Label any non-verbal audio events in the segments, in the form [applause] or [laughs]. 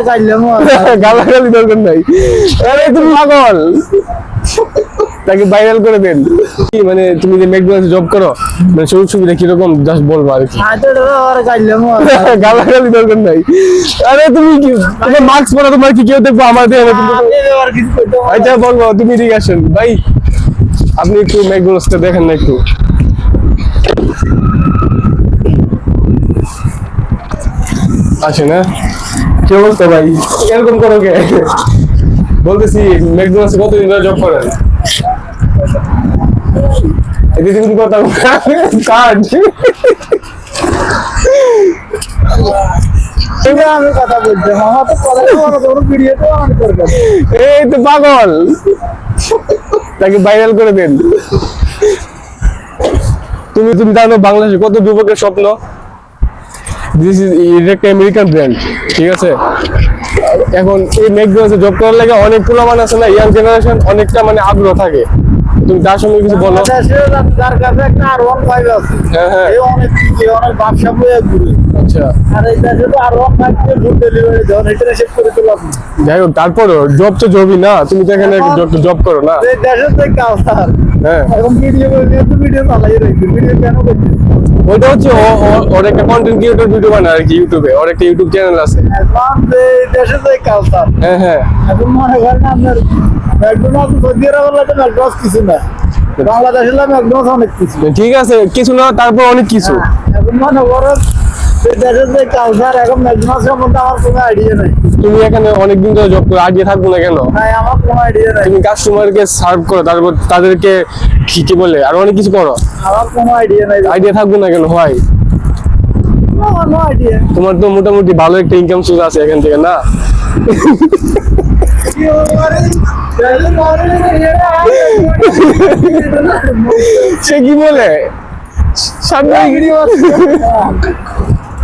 [laughs] গালাগালি দরকার নাই। আরে তুমি পাগল। তাকে ভাইরাল করে দেন। কি মানে তুমি যে ম্যাকডোনাল্ডস জব করো মানে সুযোগ সুবিধা কীরকম জাস্ট বলব আর কি। [laughs] গালাগালি দরকার নাই। আরে তুমি কি তোমার মাস্ক পরা তোমার কি কেউ দেখব? আমার দিয়ে না, তুমি তো- আচ্ছা বলব তুমি ঠিক আসেন। ভাই আপনি একটু ম্যাকডোনাল্ডসটা দেখেন না একটু। আছে না কি বলতো ভাই এরকম করো কে? বলতেছি ম্যাকডোনাল্ডস কতদিন ধরে জব করেন এদিকে তুমি কথা কাজ। আমি কথা বলছি মামা তো কথা ভিডিও তো অন করবে এই তো পাগল। তাকে ভাইরাল করে দেন। তুমি তুমি জানো বাংলাদেশে কত যুবকের স্বপ্ন? দিস ইজ এটা একটা আমেরিকান ব্র্যান্ড ঠিক আছে? এখন এই ম্যাকডোনাল্ডসে জব করার লাগে অনেক পোলামান আছে না ইয়াং জেনারেশন অনেকটা মানে আগ্রহ থাকে। তুমি তার সঙ্গে কিছু বলো। বাংলাদেশে যার কাছে একটা আর ওয়ান ফাইভ আছে। হ্যাঁ হ্যাঁ। এই অনেক কিছু অনেক ব্যবসা বয়ে ঘুরে। আচ্ছা। আর এই দেশে তো আর ওয়ান ফাইভ দিয়ে ফুড ডেলিভারি দেওয়া এটা শেষ করে তো লাভ যাই হোক তারপরও জব তো জবই না তুমি তো এখানে জব করো না। এই দেশে তো কালচার হ্যাঁ। এখন ভিডিও ভিডিও চালাই রাখি ভিডিও কেন করছি ওইটা হচ্ছে ওর একটা কন্টেন্ট ক্রিয়েটর ভিডিও বানায় আর কি ইউটিউবে ওর একটা ইউটিউব চ্যানেল আছে। এখন যে দেশে তো কালচার হ্যাঁ হ্যাঁ। এখন মনে করেন আপনার ম্যাকডোনাল্ড সৌদি আরবের ম্যাকডোনাল্ড কিছু না। ম্যাকডোনাল্ড অনেক কিছু। ঠিক আছে কিছু না তারপর অনেক কিছু। এখন মনে করেন দেশের যে কালচার এখন ম্যাকডোনাল্ড সম্বন্ধে আমার কোনো আইডিয়া নাই। তুমি এখানে অনেকদিন ধরে জব করে আগে থাকব না কেন? নাই আমার কোনো আইডিয়া নাই। তুমি কাস্টমারকে সার্ভ করো তারপর তাদেরকে কি বলে আর অনেক কিছু করো। আমার কোনো আইডিয়া নাই। আইডিয়া থাকব না কেন? হয় তোমার তো মোটামুটি ভালো একটা ইনকাম সোর্স আছে এখান থেকে না? সে কি বলে? সামনে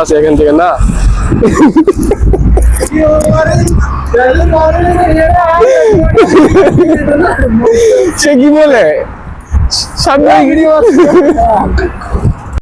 আছে। এখান থেকে না। সে কি বলে? সামনে